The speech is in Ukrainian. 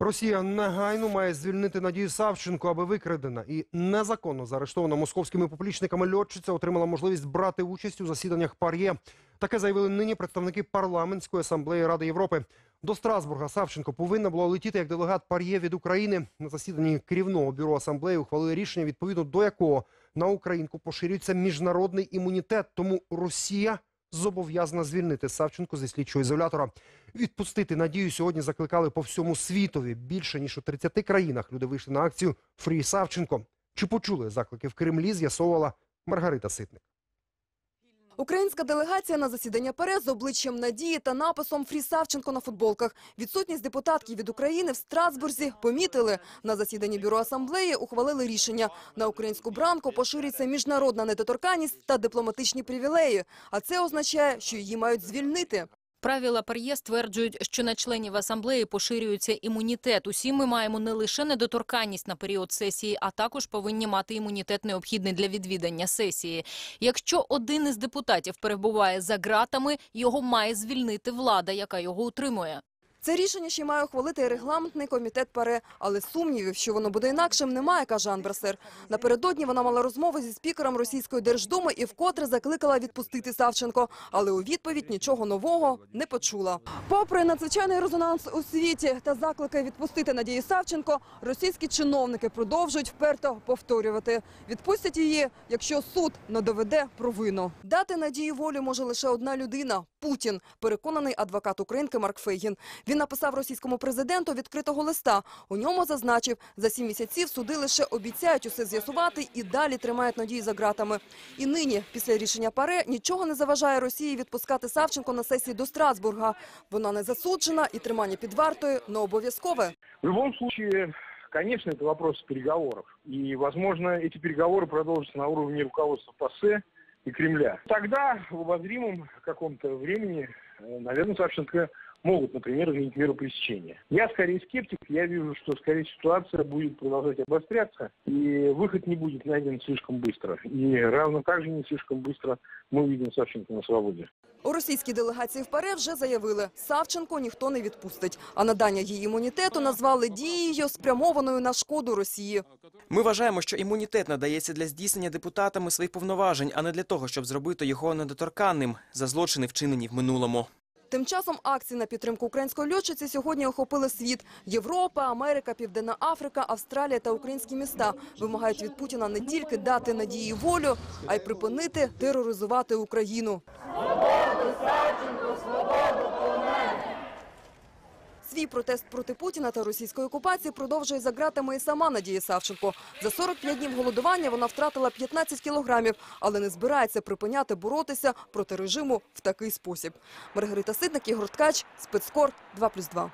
Росія негайно має звільнити Надію Савченко, аби викрадена і незаконно заарештована московськими поплічниками льотчиця отримала можливість брати участь у засіданнях ПАРЄ. Таке заявили нині представники парламентської асамблеї Ради Європи. До Страсбурга Савченко повинна була летіти як делегат ПАРЄ від України. На засіданні керівного бюро асамблеї ухвалили рішення, відповідно до якого на Українку поширюється міжнародний імунітет. Тому Росія зобов'язана звільнити Савченко зі слідчого ізолятора. Відпустити надію сьогодні закликали по всьому світові. Більше ніж у 30 країнах люди вийшли на акцію Фрі Савченко. Чи почули заклики в Кремлі? З'ясовувала Маргарита Ситник. Українська делегація на засідання ПЕРЕ з обличчям Надії та написом «Фрі Савченко» на футболках. Відсутність депутатки від України в Страсбурзі помітили. На засіданні Бюро асамблеї ухвалили рішення. На українську бранку поширюється міжнародна недоторканність та дипломатичні привілеї. А це означає, що її мають звільнити. Правила ПАРЄ стверджують, що на членів асамблеї поширюється імунітет. Усі ми маємо не лише недоторканність на період сесії, а також повинні мати імунітет необхідний для відвідання сесії. Якщо один із депутатів перебуває за ґратами, його має звільнити влада, яка його утримує. Це рішення ще має ухвалити регламентний комітет ПАРЕ. Але сумнівів, що воно буде інакшим, немає, каже Анберсер. Напередодні вона мала розмову зі спікером Російської Держдуми і вкотре закликала відпустити Савченко. Але у відповідь нічого нового не почула. Попри надзвичайний резонанс у світі та заклики відпустити Надію Савченко, російські чиновники продовжують вперто повторювати. Відпустять її, якщо суд не доведе провину. Дати Надії волю може лише одна людина – Путін, переконаний адвокат Українки Марк Фейгін. Він написав російському президенту відкритого листа. У ньому зазначив, за сім місяців суди лише обіцяють усе з'ясувати і далі тримають надії за ґратами. І нині, після рішення ПАРЕ, нічого не заважає Росії відпускати Савченко на сесії до Страсбурга. Вона не засуджена і тримання під вартою не обов'язкове. В любом случае, конечно, это вопрос переговоров. И, возможно, эти переговоры продолжатся на уровне руководства ПАСЕ и Кремля. Тогда в обозримом каком-то времени, э, наверное, Савченко могут, например, изменить меру пресечения. Я скорее скептик, я вижу, что скорее ситуация будет продолжать обостряться, и выход не будет найден слишком быстро. И равно так же не слишком быстро мы увидим Савченко на свободе. У російській делегації в ПАРЕ вже заявили, Савченко ніхто не відпустить. А надання їй імунітету назвали дією, спрямованою на шкоду Росії. Ми вважаємо, що імунітет надається для здійснення депутатами своїх повноважень, а не для того, щоб зробити його недоторканним за злочини, вчинені в минулому. Тим часом акції на підтримку української льотчиці сьогодні охопили світ. Європа, Америка, Південна Африка, Австралія та українські міста вимагають від Путіна не тільки дати надії волю, а й припинити тероризувати Україну. Свій протест проти Путіна та російської окупації продовжує за ґратами і сама Надія Савченко. За 45 днів голодування вона втратила 15 кілограмів, але не збирається припиняти боротися проти режиму в такий спосіб. Маргарита Сидник, Ігор Ткач, спецкор 2+,2.